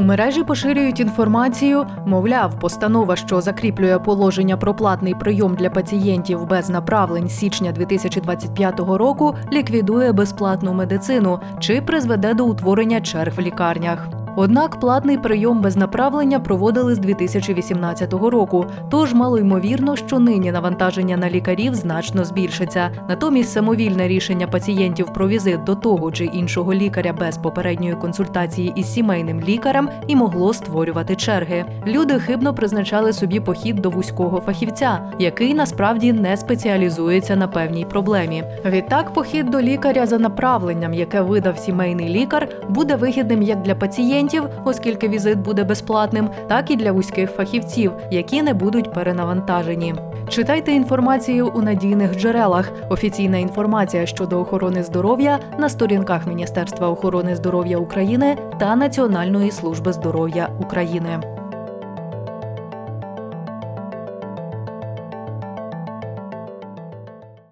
У мережі поширюють інформацію, мовляв, постанова, що закріплює положення про платний прийом для пацієнтів без направлень січня 2025 року, ліквідує безплатну медицину чи призведе до утворення черг в лікарнях. Однак платний прийом без направлення проводили з 2018 року, тож мало ймовірно, що нині навантаження на лікарів значно збільшиться. Натомість самовільне рішення пацієнтів про візит до того чи іншого лікаря без попередньої консультації із сімейним лікарем і могло створювати черги. Люди хибно призначали собі похід до вузького фахівця, який насправді не спеціалізується на певній проблемі. Відтак, похід до лікаря за направленням, яке видав сімейний лікар, буде вигідним як для пацієнтів, оскільки візит буде безплатним, так і для вузьких фахівців, які не будуть перенавантажені. Читайте інформацію у надійних джерелах. Офіційна інформація щодо охорони здоров'я на сторінках Міністерства охорони здоров'я України та Національної служби здоров'я України.